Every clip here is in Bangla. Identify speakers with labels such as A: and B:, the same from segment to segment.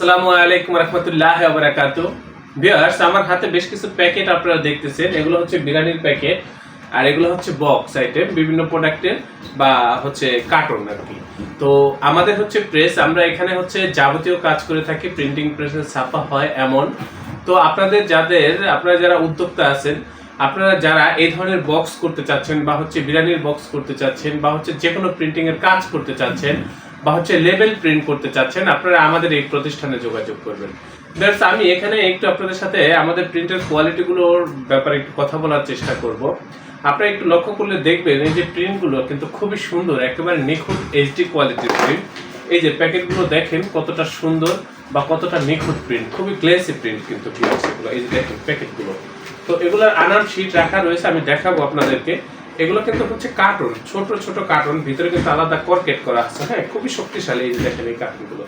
A: আসসালামু আলাইকুম রহমতুল্লাহ বারাকাত। ভিউয়ার্স আমার হাতে বেশ কিছু প্যাকেট আপনারা দেখতেছেন। এগুলো হচ্ছে বিরিয়ানির প্যাকেট আর এগুলো হচ্ছে বক্স আইটেম বিভিন্ন প্রোডাক্টের বা হচ্ছে কার্টন আর কি। তো আমাদের হচ্ছে প্রেস আমরা এখানে হচ্ছে যাবতীয় কাজ করে থাকি। প্রিন্টিং প্রেসের ছাপা হয় এমন। তো আপনাদের যাদের, আপনারা যারা উদ্যোক্তা আছেন, আপনারা যারা এই ধরনের বক্স করতে চাচ্ছেন বা হচ্ছে বিরিয়ানির বক্স করতে চাচ্ছেন বা হচ্ছে যে কোনো প্রিন্টিং এর কাজ করতে চাচ্ছেন বা হচ্ছে লেবেল প্রিন্ট করতে চাচ্ছেন, আপনারা আমাদের এই প্রতিষ্ঠানে যোগাযোগ করবেন। That's, আমি এখানে একটু আপনাদের সাথে আমাদের প্রিন্টের কোয়ালিটিগুলোর ব্যাপারে একটু কথা বলার চেষ্টা করব। আপনারা একটু লক্ষ্য করলে দেখবেন, এই যে প্রিন্টগুলো কিন্তু খুবই সুন্দর, একেবারে নিখুঁত এইচডি কোয়ালিটির প্রিন্ট এই যে প্যাকেটগুলো দেখেন কতটা সুন্দর বা কতটা নিখুঁত প্রিন্ট খুবই গ্লেসি প্রিন্ট কিন্তু কি আছে এগুলো, এই যে দেখেন প্যাকেটগুলো তো এগুলোর আনাম শিট রাখা রয়েছে, আমি দেখাবো আপনাদেরকে। এগুলো কিন্তু হচ্ছে কার্টুন ছোট ছোট কার্টুন ভিতরে কিন্তু আলাদা কর্কেট করা আছে। হ্যাঁ খুবই শক্তিশালী এই যে দেখেন এই কার্টুনগুলো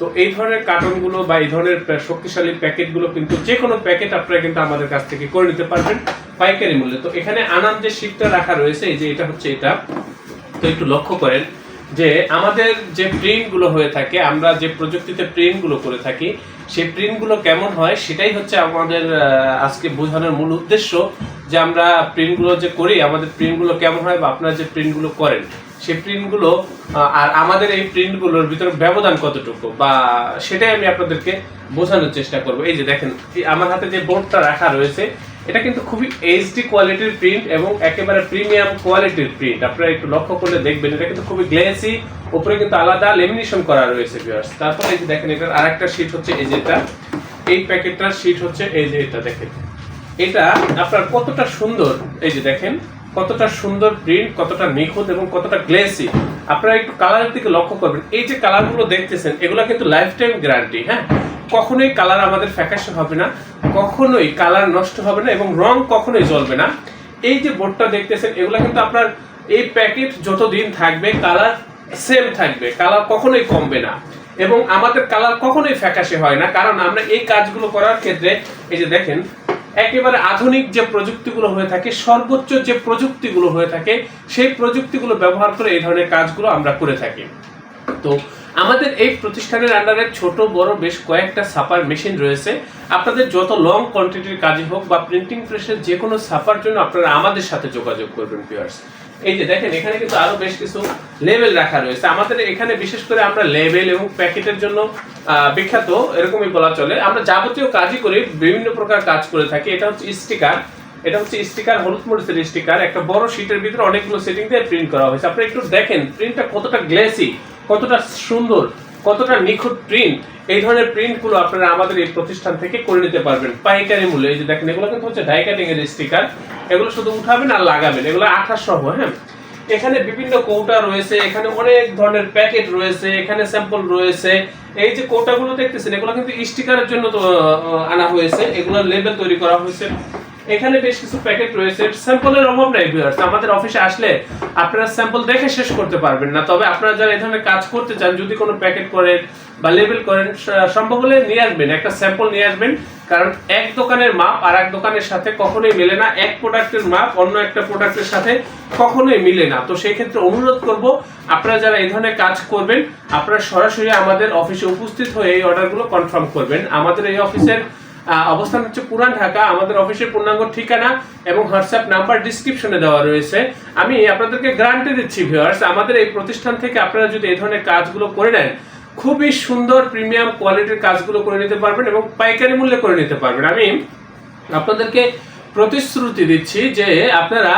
A: তো এই ধরনের কার্টুনগুলো বা এই ধরনের শক্তিশালী প্যাকেটগুলো কিন্তু যে কোনো প্যাকেট আপনারা কিন্তু আমাদের কাছ থেকে করে নিতে পারবেন পাইকারি মূল্যে। তো এখানে আনাম যে শিটটা রাখা রয়েছে, এই যে এটা হচ্ছে এটা, তো একটু লক্ষ্য করেন যে আমাদের যে প্রিন্টগুলো হয়ে থাকে, আমরা যে প্রযুক্তিতে প্রিন্টগুলো করে থাকি, সেই প্রিন্টগুলো কেমন হয় সেটাই হচ্ছে আমাদের আজকে বোঝানোর মূল উদ্দেশ্য। যে আমরা প্রিন্টগুলো যে করি, আমাদের প্রিন্টগুলো কেমন হয় বা আপনারা যে প্রিন্টগুলো করেন সেই প্রিন্টগুলো আর আমাদের এই প্রিন্টগুলোর ভিতরে ব্যবধান কতটুকু বা সেটাই আমি আপনাদেরকে বোঝানোর চেষ্টা করব। এই যে দেখেন আমার হাতে যে বোর্ডটা রাখা রয়েছে, এটা কিন্তু খুবই এইচডি কোয়ালিটির প্রিন্ট এবং একেবারে প্রিমিয়াম কোয়ালিটির প্রিন্ট আপনারা একটু লক্ষ্য করলে দেখবেন, এটা কিন্তু খুবই গ্লেসি উপরে কিন্তু আলাদা লেমিনেশন করা রয়েছে ভিউয়ার্স তারপর এই যে দেখেন, এটার আরেকটা শীট হচ্ছে এই যেটা এই প্যাকেটটার শীট হচ্ছে এই যে এটা, দেখেন। এটা আপনার কতটা সুন্দর, এই যে দেখেন, কতটা সুন্দর প্রিন্ট কতটা নিখুঁত এবং কতটা গ্লেসি আপনারা একটু কালারের দিকে লক্ষ্য করবেন। এই যে কালারগুলো দেখতেছেন, এগুলো কিন্তু লাইফ টাইম গ্যারান্টি হ্যাঁ? কখনোই কালার আমাদের ফ্যাকাশে হবে না, কখনোই কালার নষ্ট হবে না এবং রং কখনোই জ্বলবে না। এই যে বোর্ডটা দেখতেছেন, এগুলো কিন্তু আপনার এই প্যাকেট যতদিন থাকবে কালার সেম থাকবে কালার কখনোই কমবে না। এবং আমাদের কালার কখনোই ফ্যাকাশে হয় না, কারণ আমরা এই কাজগুলো করার ক্ষেত্রে, এই যে দেখেন একেবারে আধুনিক যে প্রযুক্তিগুলো হয়ে থাকে, সর্বোচ্চ যে প্রযুক্তিগুলো হয়ে থাকে, সেই প্রযুক্তিগুলো ব্যবহার করে এই ধরনের কাজগুলো আমরা করে থাকি। তো আমাদের এই প্রতিষ্ঠানের আন্ডারে ছোট, বড় বেশ কয়েকটা সাপার মেশিন রয়েছে। আপনাদের যত লং কোয়ান্টিটির কাজই হোক বা প্রিন্টিং প্রেসের যে কোনো ছাপার জন্য আপনারা আমাদের সাথে যোগাযোগ করবেন পিয়ার্স এই যে দেখেন, এখানে কিন্তু আরও বেশ কিছু লেভেল রাখা রয়েছে। আমাদের এখানে বিশেষ করে আমরা লেভেল এবং প্যাকেটের জন্য বিখ্যাত, এরকমই বলা চলে। আমরা যাবতীয় কাজই করি, বিভিন্ন প্রকার কাজ করে থাকি। এটা হচ্ছে স্টিকার এটা হচ্ছে স্টিকার হলুদ মরিচের স্টিকার একটা বড় শীটের ভিতরে অনেকগুলো সেটিং দিয়ে প্রিন্ট করা হয়েছে। আপনি একটু দেখেন প্রিন্টটা কতটা গ্লেসি কতটা সুন্দর। কতটা নিখুঁত প্রিন্ট এই ধরনের প্রিন্টগুলো আপনারা আমাদের এই প্রতিষ্ঠান থেকে করে নিতে পারবেন। পাইকারি মূল্যে, এই যে দেখেন, এগুলো কিন্তু হচ্ছে ডাই এর স্টিকার এগুলো শুধু উঠাবেন আর লাগাবেন। এগুলো আঠা সহ হ্যাঁ? এখানে বিভিন্ন কৌটা রয়েছে, এখানে অনেক ধরনের প্যাকেট রয়েছে, এখানে স্যাম্পল রয়েছে। এই যে কৌটাগুলো দেখতেছেন, এগুলো কিন্তু স্টিকারের জন্য আনা হয়েছে। এগুলো লেবেল তৈরি করা হয়েছে। এখানে বেশ কিছু প্যাকেট রয়েছে। স্যাম্পলের অভাব নাই ভিউয়ার্স আমাদের অফিসে আসলে আপনারা স্যাম্পল দেখে শেষ করতে পারবেন না। তবে আপনারা যারা এই ধরনের কাজ করতে চান, যদি কোনো প্যাকেট করেন বা লেবেল করেন সম্ভব হলে নিয়ে আসবেন, একটা স্যাম্পল নিয়ে আসবেন। কারণ এক দোকানের মাপ আর এক দোকানের সাথে কখনোই মেলে না। এক প্রোডাক্টের মাপ অন্য একটা প্রোডাক্টের সাথে কখনোই মিলে না। তো সেই ক্ষেত্রে অনুরোধ করব, আপনারা যারা এই ধরনের কাজ করবেন, আপনারা সরাসরি আমাদের অফিসে উপস্থিত হয়ে এই অর্ডারগুলো কনফার্ম করবেন। আমাদের এই অফিসের অবস্থান হচ্ছে পুরান ঢাকা। আমাদের অফিসের পূর্ণাঙ্গ ঠিকানা এবং হোয়াটসঅ্যাপ নাম্বার ডিসক্রিপশনে দেওয়া রয়েছে। আমি আপনাদেরকে গ্যারান্টি দিচ্ছি ভিউয়ার্স আমাদের এই প্রতিষ্ঠান থেকে আপনারা যদি এই ধরনের কাজগুলো করে নেন, খুবই সুন্দর প্রিমিয়াম কোয়ালিটির কাজগুলো করে নিতে পারবেন এবং পাইকারি মূল্যে করে নিতে পারবেন। আমি আপনাদেরকে প্রতিশ্রুতি দিচ্ছি যে আপনারা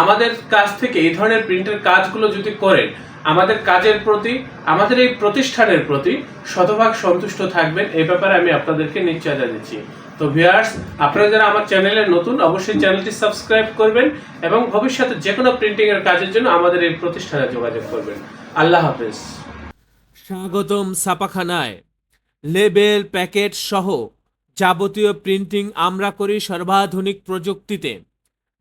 A: আমাদের কাছ থেকে এই ধরনের প্রিন্টের কাজগুলো যদি করেন, আমাদের কাজের প্রতি, আমাদের এই প্রতিষ্ঠানের প্রতি শতভাগ সন্তুষ্ট থাকবেন। এই ব্যাপারে আমি আপনাদেরকে নিশ্চয়তা দিচ্ছি। তো ভিউয়ার্স আপনারা যারা আমার চ্যানেলে নতুন, অবশ্যই চ্যানেলটি সাবস্ক্রাইব করবেন এবং ভবিষ্যতে যে কোনো প্রিন্টিং এর কাজের জন্য আমাদের এই প্রতিষ্ঠানে যোগাযোগ করবেন। আল্লাহ হাফেজ।
B: স্বাগতম ছাপাখানায়। লেবেল, প্যাকেট সহ যাবতীয় প্রিন্টিং আমরা করি সর্বাধুনিক প্রযুক্তিতে।